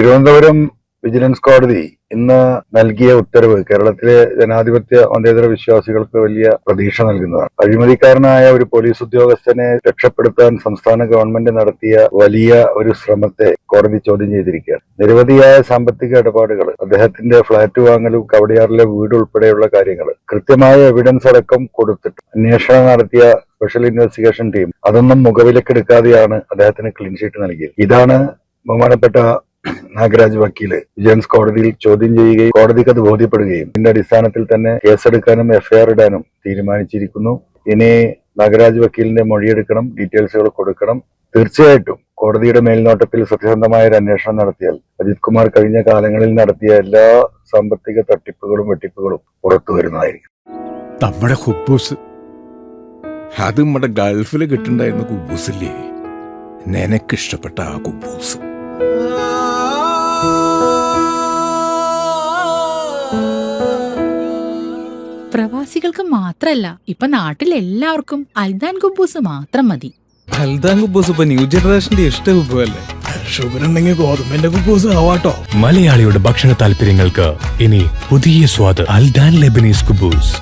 Thiruvananthapuram vigilance കോടതി ഇന്ന് നൽകിയ ഉത്തരവ് കേരളത്തിലെ ജനാധിപത്യ മതേതര വിശ്വാസികൾക്ക് വലിയ പ്രതീക്ഷ നൽകുന്നതാണ്. അഴിമതിക്കാരനായ ഒരു പോലീസ് ഉദ്യോഗസ്ഥനെ രക്ഷപ്പെടുത്താൻ സംസ്ഥാന ഗവൺമെന്റ് നടത്തിയ വലിയ ഒരു ശ്രമത്തെ കോടതി ചോദ്യം ചെയ്തിരിക്കുകയാണ്. നിരവധിയായ സാമ്പത്തിക ഇടപാടുകൾ അദ്ദേഹത്തിന്റെ ഫ്ളാറ്റ് വാങ്ങലും കവടിയാറിലെ വീട് ഉൾപ്പെടെയുള്ള കാര്യങ്ങൾ കൃത്യമായ എവിഡൻസ് അടക്കം കൊടുത്തിട്ട് അന്വേഷണം നടത്തിയ സ്പെഷ്യൽ ഇൻവെസ്റ്റിഗേഷൻ ടീം അതൊന്നും മുഖവിലക്കെടുക്കാതെയാണ് അദ്ദേഹത്തിന് ക്ലീൻ ഷീറ്റ് നൽകിയത്. ഇതാണ് ബഹുമാനപ്പെട്ട നാഗരാജ് വക്കീൽ വിജിലൻസ് കോടതിയിൽ ചോദ്യം ചെയ്യുകയും കോടതിക്ക് അത് ബോധ്യപ്പെടുകയും ഇതിന്റെ അടിസ്ഥാനത്തിൽ തന്നെ കേസെടുക്കാനും എഫ്ഐആർ ഇടാനും തീരുമാനിച്ചിരിക്കുന്നു. ഇനി നാഗരാജ് വക്കീലിന്റെ മൊഴിയെടുക്കണം ഡീറ്റെയിൽസുകൾ കൊടുക്കണം. തീർച്ചയായിട്ടും കോടതിയുടെ മേൽനോട്ടത്തിൽ സത്യസന്ധമായ ഒരു അന്വേഷണം നടത്തിയാൽ അജിത് കുമാർ കഴിഞ്ഞ കാലങ്ങളിൽ നടത്തിയ എല്ലാ സാമ്പത്തിക തട്ടിപ്പുകളും വെട്ടിപ്പുകളും പുറത്തു വരുന്നതായിരിക്കും. നമ്മുടെ ഹുബൂസ്. അത് നമ്മുടെ ഗൾഫിൽ കിട്ടുണ്ടായിരുന്ന കുബൂസില്ലേ? നിനക്കിഷ്ടപ്പെട്ട ആ കുബൂസ്. പ്രവാസികൾക്ക് മാത്രല്ല ഇപ്പൊ നാട്ടിൽ എല്ലാവർക്കും അൽദാൻ കുബൂസ് മാത്രം മതി. അൽദാൻ കുബൂസ് ഇപ്പൊ ന്യൂ ജനറേഷന്റെ ഇഷ്ട ഷുഗർ ഉണ്ടെങ്കിൽ ഗോതമ്പിന്റെ കുബൂസ് ആവാട്ടോ. മലയാളിയുടെ ഭക്ഷണ താല്പര്യങ്ങൾക്ക് ഇനി പുതിയ സ്വാദ് അൽദാൻ ലെബനീസ് കുബൂസ്.